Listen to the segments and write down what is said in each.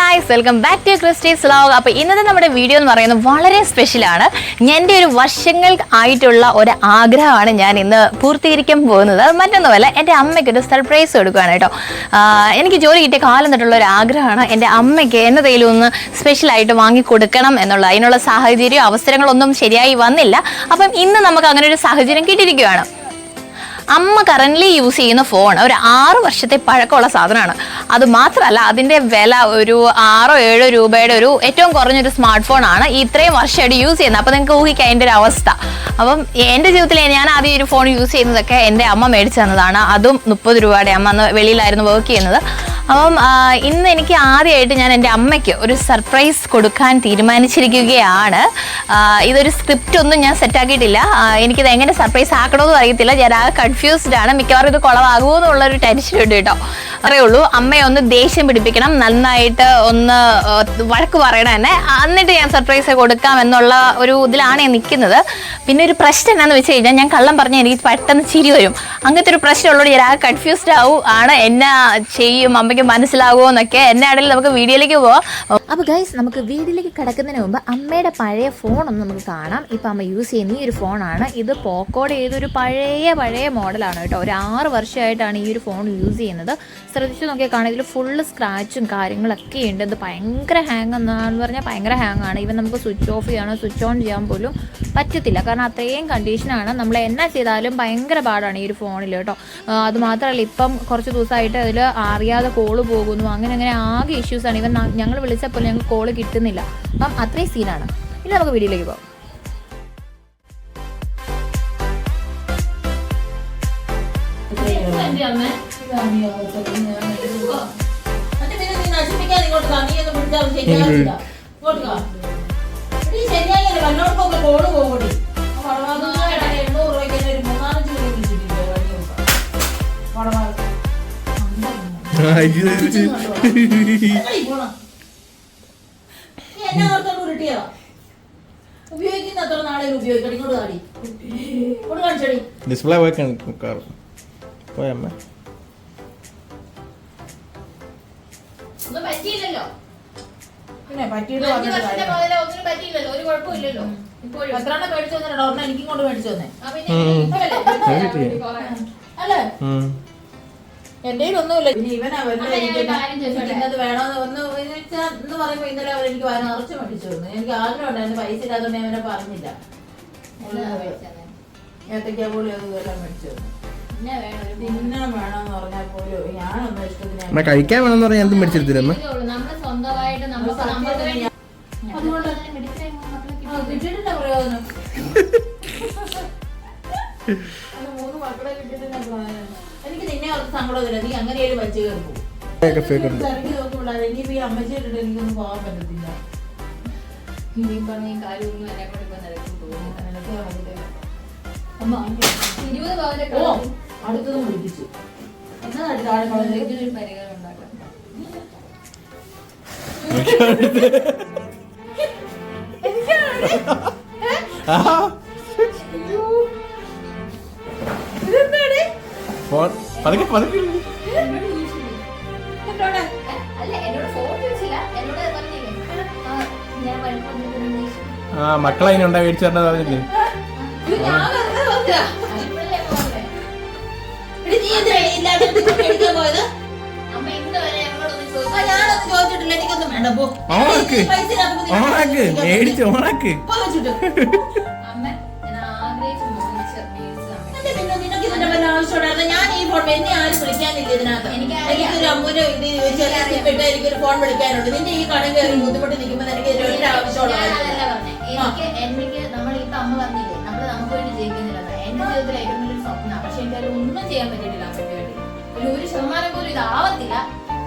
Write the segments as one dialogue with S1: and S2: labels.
S1: Guys welcome back to Christy's vlog അപ്പോൾ ഇന്നത്തെ നമ്മുടെ വീഡിയോ എന്ന് പറയുന്നത് വളരെ സ്പെഷ്യലാണ് എന്റെ ഒരു വർഷങ്ങൾ ആയിട്ടുള്ള ഒരു ആഗ്രഹമാണ് ഞാൻ ഇന്ന് പൂർത്തീകരിക്കാൻ പോകുന്നത്. മറ്റൊന്നുമല്ല എന്റെ അമ്മയ്ക്ക് ഒരു സർപ്രൈസ് കൊടുക്കുകയാണ് കേട്ടോ. എനിക്ക് ജോലി കിട്ടിയ കാലം തൊട്ടുള്ള ഒരു ആഗ്രഹമാണ് എന്റെ അമ്മയ്ക്ക് എന്നതേലും ഒന്ന് സ്പെഷ്യലായിട്ട് വാങ്ങിക്കൊടുക്കണം എന്നുള്ള അതിനുള്ള സാഹചര്യം അവസരങ്ങളൊന്നും ശരിയായി വന്നില്ല. അപ്പം ഇന്ന് നമുക്ക് അങ്ങനെ ഒരു സാഹചര്യം കിട്ടിയിരിക്കുകയാണ്. അമ്മ കറന്റ്ലി യൂസ് ചെയ്യുന്ന ഫോൺ ഒരു ആറ് വർഷത്തെ പഴക്കമുള്ള സാധനമാണ്. അത് മാത്രമല്ല അതിന്റെ വില ഒരു ആറോ ഏഴോ രൂപയുടെ ഒരു ഏറ്റവും കുറഞ്ഞൊരു സ്മാർട്ട് ആണ് ഇത്രയും വർഷമായിട്ട് യൂസ് ചെയ്യുന്നത്. അപ്പോൾ നിങ്ങൾക്ക് ഊഹിക്കാം അതിന്റെ ഒരു അവസ്ഥ. അപ്പം എന്റെ ജീവിതത്തിൽ ഞാൻ ആദ്യം ഒരു ഫോൺ യൂസ് ചെയ്യുന്നതൊക്കെ എന്റെ അമ്മ മേടിച്ചു തന്നതാണ്. അതും മുപ്പത് രൂപയുടെ അമ്മ അന്ന് വെളിയിലായിരുന്നു വർക്ക് ചെയ്യുന്നത്. അപ്പം ഇന്ന് എനിക്ക് ആദ്യമായിട്ട് ഞാൻ എന്റെ അമ്മയ്ക്ക് ഒരു സർപ്രൈസ് കൊടുക്കാൻ തീരുമാനിച്ചിരിക്കുകയാണ്. ഇതൊരു സ്ക്രിപ്റ്റ് ഒന്നും ഞാൻ സെറ്റാക്കിയിട്ടില്ല എനിക്കിത് എങ്ങനെ സർപ്രൈസ് ആക്കണമെന്ന് അറിയത്തില്ല. ഞാൻ ആ കൺഫ്യൂസ്ഡ് ആണ്. മിക്കവാറും ഇത് കുളവാകുമോ എന്നുള്ളൊരു ടെൻഷൻ ഉണ്ട് കേട്ടോ ഉള്ളൂ. അമ്മയെ ഒന്ന് ദേഷ്യം പിടിപ്പിക്കണം. നന്നായിട്ട് ഒന്ന് വഴക്ക് പറയണം എന്നെ എന്നിട്ട് ഞാൻ സർപ്രൈസ് കൊടുക്കാം എന്നുള്ള ഒരു ഇതിലാണ് ഞാൻ നിൽക്കുന്നത്. പിന്നെ ഒരു പ്രശ്നം എന്നാന്ന് വെച്ച് കഴിഞ്ഞാൽ ഞാൻ കള്ളം പറഞ്ഞാൽ എനിക്ക് പെട്ടെന്ന് ചിരി വരും. അങ്ങനത്തെ ഒരു പ്രശ്നമുള്ളതുകൊണ്ട് ഞാൻ ആകെ കൺഫ്യൂസ്ഡ് ആവും. ആണ് എന്നാ ചെയ്യും? അമ്മയ്ക്ക് മനസ്സിലാകുമോ എന്നൊക്കെ. എന്നെ ആണെങ്കിൽ നമുക്ക് വീഡിയോയിലേക്ക് പോവാം.
S2: അപ്പോൾ ഗൈസ് നമുക്ക് വീട്ടിലേക്ക് കിടക്കുന്നതിന് മുമ്പ് അമ്മയുടെ പഴയ ഫോൺ ഒന്ന് നമുക്ക് കാണാം. ഇപ്പം അമ്മ യൂസ് ചെയ്യുന്ന ഈ ഒരു ഫോണാണ് ഇത് പോക്കോടെ ഏതൊരു പഴയ പഴയ മോഡലാണ് കേട്ടോ. ഒരു ആറ് വർഷമായിട്ടാണ് ഈ ഒരു ഫോൺ യൂസ് ചെയ്യുന്നത്. ശ്രദ്ധിച്ചു നോക്കിയാൽ കാണാം ഇതിൽ ഫുള്ള് സ്ക്രാച്ചും കാര്യങ്ങളൊക്കെ ഉണ്ട്. ഇത് ഭയങ്കര ഹാങ് എന്നാന്ന് പറഞ്ഞാൽ ഭയങ്കര ഹാങ് ആണ്. ഇവൻ നമുക്ക് സ്വിച്ച് ഓഫ് ചെയ്യാനോ സ്വിച്ച് ഓൺ ചെയ്യാൻ പോലും പറ്റത്തില്ല. കാരണം അത്രയും കണ്ടീഷനാണ് നമ്മൾ എന്നാ ചെയ്താലും ഭയങ്കര പാടാണ് ഈ ഒരു ഫോണിൽ കേട്ടോ. അതുമാത്രമല്ല അത് മാത്രമല്ല ഇപ്പം കുറച്ച് ദിവസമായിട്ട് അതിൽ അറിയാതെ കോൾ പോകുന്നു. അങ്ങനെ അങ്ങനെ ആകെ ഇഷ്യൂസ് ആണ്. ഇവൻ ഞങ്ങൾ വിളിച്ചപ്പോൾ ഞങ്ങൾക്ക് കോൾ കിട്ടുന്നില്ല. അപ്പം അത്രയും സീനാണ് ഇനി നമുക്ക് വീഡിയോയിലേക്ക് പോകാം.
S3: Yeah, പിന്നെ ഉപയോഗിക്കുന്ന അത്ര നാളെ ഉപയോഗിക്കണം ഇങ്ങോട്ട് കാടി ഇങ്ങോട്ട് കാണിച്ചടി
S4: ഡിസ്പ്ലേ പോയി കാർ പോയമ്മ
S1: ഒന്നും പറ്റിയില്ലല്ലോ.
S3: പിന്നെ പറ്റിയിട്ട്
S1: അഞ്ച്
S3: വന്നിട്ട്
S1: വർഷത്തെ മുതലേ ഒന്നിനും പറ്റിയില്ലല്ലോ. ഒരു കുഴപ്പമില്ലല്ലോ. ഇപ്പോഴും.
S3: എത്രണ്ണം മേടിച്ചു തന്നെ ഒരെണ്ണം എനിക്കും കൊണ്ട് മേടിച്ചു തന്നെ.
S1: ആ, പിന്നെ
S3: അല്ലേ? എന്റെ ഒന്നുമില്ല. ഇനി ഇവനാ വല്ല
S1: അമ്മ, ഞാൻ
S3: എനിക്ക്
S1: ഒരു കാര്യം ചോദിച്ചോട്ടെ?
S3: ഇന്നത് വേണമെന്ന് ഒന്ന് എന്ന് വെച്ചാ എന്ന് പറയുമ്പോ ഇന്നലെ അവർ എനിക്ക് വയറ് നിറച്ച് മേടിച്ചു തന്നു. എനിക്ക് ആഗ്രഹം ഉണ്ടായിരുന്നു പൈസ ഇല്ലാത്തതുകൊണ്ട് ഞാൻ അവനെ പറഞ്ഞില്ല. ഏത്തക്കാ പോലും അത് എല്ലാം മേടിച്ചു തന്നു. തിന്നാൻ വേണമെന്ന് പറഞ്ഞാൽ പോലും ഞാനൊന്നും ഇഷ്ടത്തിന്
S4: അമ്മ കഴിക്കാൻ വേണമെന്ന് പറഞ്ഞാൽ എന്തും
S1: നമ്മൾ സ്വന്തമായിട്ട് നമുക്ക്
S3: അത്
S1: നമുക്ക് വേണ്ടി.
S3: അതുകൊണ്ട് ആ, കിട്ടിയിട്ടില്ല പ്രയോജനം. അത് മൂന്ന് മക്കളെ കിട്ടിയിട്ടില്ല പ്രയോജനം. എനിക്ക് നിന്നെ ഓർത്ത് സങ്കടമില്ല നീ അങ്ങനെ ഒരു വലിച്ചു കയറി പോകും.
S4: ഒക്കെ fake ഉണ്ട്.
S3: ഇറങ്ങി നോക്കുമ്പോഴാണ് ഇനിയിപ്പോ ഈ അമ്മച്ചി ഇട്ടിട്ട് എനിക്കൊന്നും പോകാൻ പറ്റത്തില്ല.
S1: ഈ പറഞ്ഞ കാര്യമൊന്നും എന്നെ കൊണ്ട് ഇപ്പൊ നടക്കും തോന്നുന്നില്ല.
S3: നിനക്ക് പറ്റത്തില്ല.
S1: അമ്മ, ഇരുപത് പവന്റെ
S3: അടുത്തതും പിടിപ്പിച്ചു. എന്നതാണ് താഴെ
S1: ഇതിനൊരു പരിഹാരം ഉണ്ടാക്കാം?
S4: പതുക്കെ പതുക്കെ.
S1: പറഞ്ഞില്ലേ? ആ, ഞാൻ വഴിക്കൊണ്ടിരുന്നു
S4: ആ മക്കളെ അതിനുണ്ടാ മേടിച്ചു പറഞ്ഞില്ലേ. ഓണാക്ക്. ഓണാക്ക്. മേടിച്ച് ഓണാക്ക്.
S3: പോ വെച്ചിട്ട്.
S1: അമ്മ ഞാൻ
S3: ഈ ഫോൺ എന്നെ ആരും വിളിക്കാനില്ല ഇതിനകത്ത്. എനിക്കൊരു അമ്മൂനെ ഇത് ചെറിയ സിപ്പിട്ട് എനിക്കൊരു ഫോൺ വിളിക്കാനുണ്ട്. നിന്റെ ഈ കടം കയറി ബുദ്ധിമുട്ട് നിൽക്കുമ്പോൾ എനിക്ക് ഒരു ആവശ്യമുള്ള.
S1: എനിക്ക് എനിക്ക് നമ്മൾ ഇപ്പൊ അമ്മ പറഞ്ഞില്ലേ നമ്മൾ നമുക്ക് വേണ്ടി ജീവിക്കുന്നില്ല. എന്റെ ജീവിതത്തിൽ സ്വപ്നമാണ് പക്ഷെ എനിക്ക് അതിൽ ഒന്നും ചെയ്യാൻ പറ്റിയിട്ടില്ല അമ്മയ്ക്ക് വേണ്ടി ഒരു ഒരു ശതമാനം പോലും ഇതാവത്തില്ല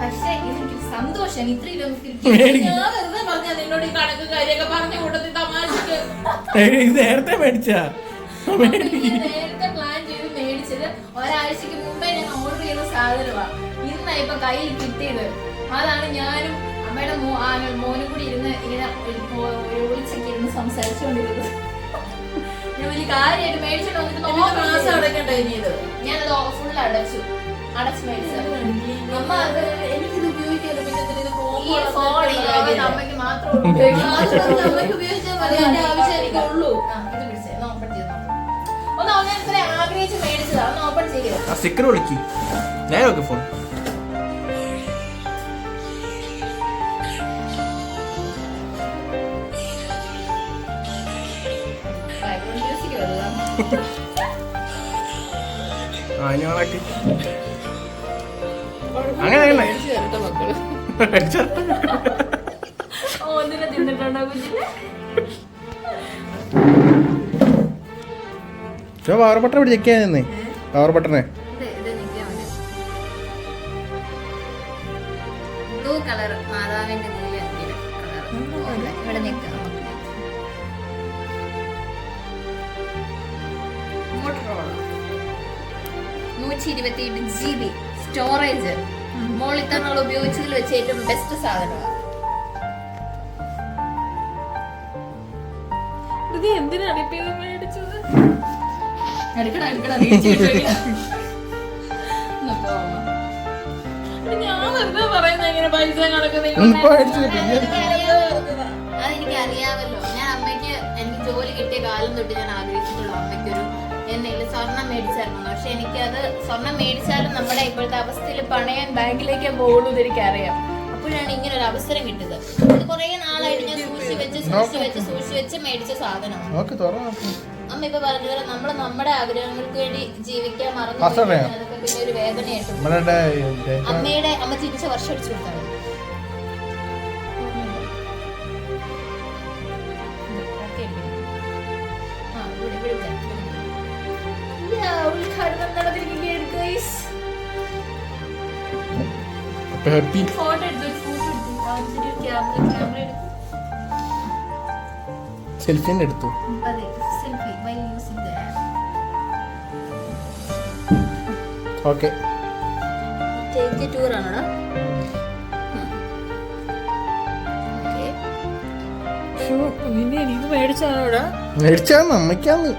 S1: പക്ഷെ എനിക്ക് സന്തോഷം. ഇത്രയും.
S3: ഞാൻ വെറുതെ പറഞ്ഞ നിന്നോട് ഈ കണക്ക് കാര്യമൊക്കെ പറഞ്ഞു കൂട്ടത്തിൽ തമാശക്ക്.
S4: നേരത്തെ മേടിച്ചാ.
S1: നേരത്തെ പ്ലാൻ ചെയ്ത് മേടിച്ചത് ഒരാഴ്ചക്ക് മുമ്പേ ഞാൻ ഓർഡർ ചെയ്ത സാധനമാണ് ഇന്നാ ഇപ്പൊ കയ്യിൽ കിട്ടിയത്. അതാണ് ഞാനും അമ്മയുടെ മോ മോനും കൂടി ഇരുന്ന് ഇങ്ങനെ ഒളിച്ചൊക്കെ ഇരുന്ന് സംസാരിച്ചുകൊണ്ടിരുന്നത്. വലിയ കാര്യമായിട്ട് മേടിച്ചിട്ട് വന്നിട്ട്
S3: മാസം
S1: നോക്കാൻ
S3: അടക്കണ്ടേ ഇനി ഇത്
S1: ഞാനത് ഫുൾ അടച്ചു. അടച്ചു മേടിച്ചത്. അമ്മ അത്
S3: എനിക്കിത് ഉപയോഗിക്കാതെ പിന്നെ എന്തിനാ ഇത്
S1: ഈ
S3: ഫോൺ
S1: ഫോൺ
S3: ഉപയോഗിക്കില്ല.
S1: അമ്മയ്ക്ക് മാത്രം
S3: ആ, അത് അമ്മയ്ക്ക് ഉപയോഗിച്ചാൽ മതി എന്റെ ആവശ്യം എനിക്കുള്ളൂ.
S1: ഇത് പിടിച്ചേ. ഒന്ന് ഓപ്പൺ ചെയ്ത് നോക്കാം. ഒന്ന് അവനെ ഇത്ര ആഗ്രഹിച്ച് മേടിച്ചതാ. ഒന്ന് ഓപ്പൺ
S4: ആ സ്റ്റിക്കർ വിളിക്ക്. ഞാൻ നോക്ക് ഫോൺ
S1: വരുന്നതാ
S4: ആ ഇനി ഓണാക്കി അങ്ങനെ അങ്ങനെ. പവർ ബട്ടൺ ഇവിടെ ചെക്ക് ചെയ്യാൻ പവർ ബട്ടണേ
S1: ബ്ലൂ കളർ മാതാവിന്റെ നൂറ്റി ഇരുപത്തി എട്ട് ജി ബി സ്റ്റോറേജ് മോളിൽ തങ്ങൾ ഉപയോഗിച്ചതിൽ വെച്ച് ഏറ്റവും ബെസ്റ്റ് സാധനമാണ്.
S3: ഇത് എന്തിനാണ് ഇപ്പൊ ഇത് മേടിച്ചത്
S1: എടുക്കടാ എടുക്കടാ വീഴ്ച
S3: ഇത് ഞാൻ വെറുതെ പറയുന്ന പൈസ.
S1: അതെനിക്ക് അറിയാമല്ലോ. ഞാൻ അമ്മയ്ക്ക് എനിക്ക് ജോലി കിട്ടിയ കാലം തൊട്ട് ഞാൻ ആഗ്രഹിച്ചിട്ടുള്ള അമ്മയ്ക്കൊരു എന്തെങ്കിലും സ്വർണം മേടിച്ചായിരുന്നു. പക്ഷെ എനിക്കത് സ്വർണം മേടിച്ചാലും നമ്മുടെ ഇപ്പോഴത്തെ അവസ്ഥയിൽ പണയാൻ ബാങ്കിലേക്ക് പോകുള്ളൂ എനിക്ക് എനിക്കറിയാം അപ്പോഴാണ് ഇങ്ങനെ ഒരു അവസരം കിട്ടിയത്. ഇത് കുറേ നാളായിട്ട് ഞാൻ സൂക്ഷിച്ച് വെച്ച് സൂക്ഷിച്ച് വെച്ച് സൂക്ഷിച്ച് വെച്ച് മേടിച്ച സാധനമാണ്. അമ്മ ഇപ്പൊ പറഞ്ഞത് നമ്മൾ നമ്മുടെ ആഗ്രഹങ്ങൾക്ക് വേണ്ടി ജീവിക്കാൻ മറന്നു പിന്നെ ഒരു വേദനയായിട്ട് അമ്മയുടെ അമ്മ ചിരിച്ച വർഷം അടിച്ചു കൊടുത്താണ്. എടുത്തു അതെ selfie by using the app
S4: okay
S1: tour ആണോടാ? Okay
S3: പിന്നെ ഇത് മേടിച്ചാണോടാ
S4: മേടിച്ചാന്ന് അമ്മയ്ക്കാന്ന്.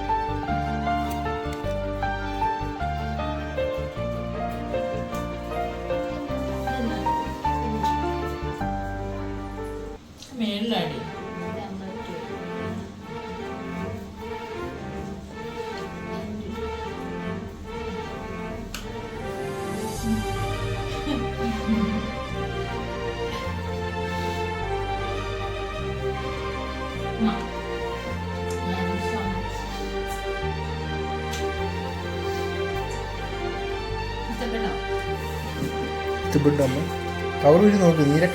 S4: ചൊറിയുന്നത് വന്നു. കവർ എത്ര നോക്ക് നീരെ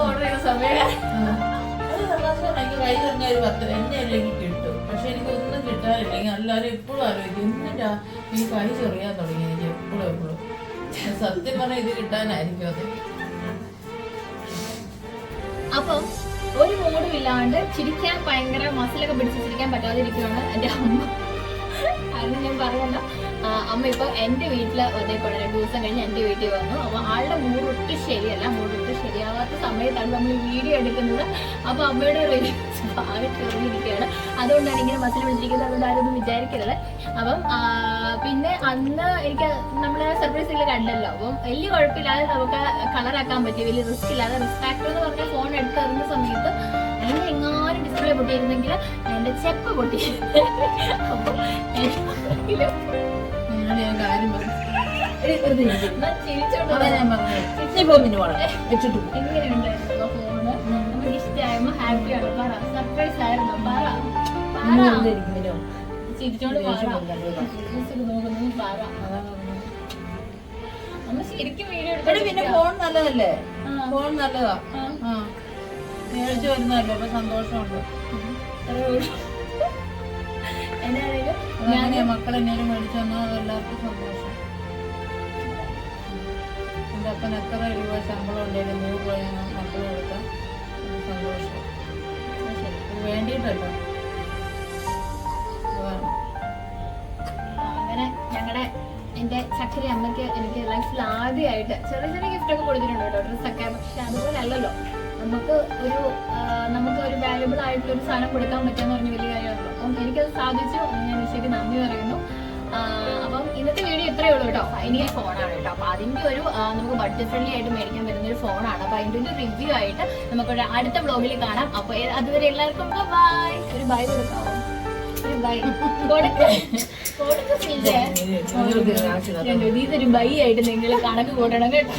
S1: ഓർഡർ ചെയ്യുന്ന സമയം.
S3: അത് സമാധാനം എനിക്ക് കൈ ഒരു പത്ത് എന്നെ അല്ലെങ്കിൽ കിട്ടാനില്ലെങ്കിൽ എല്ലാവരും എപ്പോഴും ആലോചിക്കും എന്നിട്ടാ ഈ കൈ ചെറിയാൻ തുടങ്ങി എനിക്ക് എപ്പോഴും എപ്പോഴും. സത്യം പറഞ്ഞ ഇത് കിട്ടാനായിരിക്കും അത്.
S1: അപ്പം ഒരു മൂടും ഇല്ലാണ്ട് ചിരിക്കാൻ ഭയങ്കര മസിലൊക്കെ പിടിച്ച് ചിരിക്കാൻ പറ്റാതിരിക്കുകയാണ് എന്റെ അമ്മ. കാരണം ഞാൻ പറയണ്ട. അമ്മ ഇപ്പൊ എന്റെ വീട്ടിൽ ഇതേപോലെ രണ്ടു ദിവസം കഴിഞ്ഞ് എന്റെ വീട്ടിൽ വന്നു. അപ്പൊ ആളുടെ മൂടൊട്ട് ശരിയല്ല. മൂടൊട്ട് ശരിയാവാത്ത സമയത്താണ് നമ്മൾ വീഡിയോ എടുക്കുന്നത്. അപ്പൊ അമ്മയുടെ ആകെ ചെറിയിരിക്കുകയാണ് അതുകൊണ്ടാണ് ഇങ്ങനെ മസിൽ വിളിച്ചിരിക്കുന്നത് അതുകൊണ്ട് ആരും ഒന്നും വിചാരിക്കരുത്. അപ്പം പിന്നെ അന്ന് എനിക്ക് നമ്മളെ സർപ്രൈസിൽ കണ്ടല്ലോ. അപ്പം വലിയ കുഴപ്പമില്ലാതെ നമുക്ക് കളറാക്കാൻ പറ്റി. വലിയ റിസ്ക് ഇല്ലാതെ റിസ്ക് ഫാക്ടർ എന്ന് പറഞ്ഞ ഫോൺ എടുത്തെറിഞ്ഞ സമയത്ത് അതിന്റെ എങ്ങാനും ഡിസ്പ്ലേ പൊട്ടിയിരുന്നെങ്കിൽ എന്റെ ചെപ്പ് പൊട്ടി.
S3: അപ്പോൾ ഞാൻ കാര്യം പറഞ്ഞു.
S1: എങ്ങനെയുണ്ടായിരുന്നു ഫോണ് നമുക്ക് ഹാപ്പിയാണ് പറ. സർപ്രൈസ് ആയിരുന്നു. പറ. ചിരിച്ചോണ്ട് നോക്കുന്നത് ശരിക്കും വീഡിയോ
S3: എടി പിന്നെ ഫോൺ നല്ലതല്ലേ? ഫോൺ നല്ലതാ. മേടിച്ചു വരുന്നല്ലോ അപ്പൊ സന്തോഷമുണ്ട്.
S1: ഞാൻ
S3: മക്കളെ മക്കൾ എന്നേലും മേടിച്ചു വന്നാൽ അത് എല്ലാവർക്കും സന്തോഷം. എന്റെ അപ്പൻ എത്ര രൂപ ശമ്പളം ഉണ്ടെങ്കിലും നൂറ് രൂപ ഞാൻ മക്കൾ കൊടുക്കാം സന്തോഷം. വേണ്ടിയിട്ടല്ലോ.
S1: അങ്ങനെ ഞങ്ങളുടെ എന്റെ ചക്കര അമ്മയ്ക്ക് എനിക്ക് ലൈഫിൽ ആദ്യമായിട്ട് ചെറിയ ചെറിയ ഗിഫ്റ്റ് ഒക്കെ കൊടുത്തിട്ടുണ്ട് കേട്ടോ. ഡ്രസ്സൊക്കെ. പക്ഷെ അതുപോലെ അല്ലല്ലോ. നമുക്ക് ഒരു നമുക്ക് ഒരു വാല്യുബിൾ ആയിട്ടുള്ള ഒരു സാധനം കൊടുക്കാൻ പറ്റുമെന്ന് പറഞ്ഞ വലിയ കാര്യമാണല്ലോ. അപ്പം എനിക്കത് സാധിച്ചു ഞാൻ ശരി നന്ദി പറയുന്നു. അപ്പം ഇന്നത്തെ വീഡിയോ ഇത്രയേ ഉള്ളൂ കേട്ടോ. ഇനി ഫോണാണ് കേട്ടോ. അപ്പൊ അതിന്റെ ഒരു നമുക്ക് ബഡ്ജറ്റ് ഫ്രണ്ട്ലി ആയിട്ട് മേടിക്കാൻ പറ്റുന്ന ഒരു ഫോണാണ് അപ്പൊ അതിന്റെ ഒരു റിവ്യൂ ആയിട്ട് നമുക്ക് അടുത്ത ബ്ലോഗിൽ കാണാം. അപ്പൊ അതുവരെ എല്ലാവർക്കും ബൈ ഒരു ബൈ കൊടുക്കാവോ ഒരു ബൈ കൊടുക്ക. കൊടുക്ക ഇതൊരു ബൈ ആയിട്ട് നിങ്ങൾ കണക്ക് കൂട്ടണം കേട്ടോ.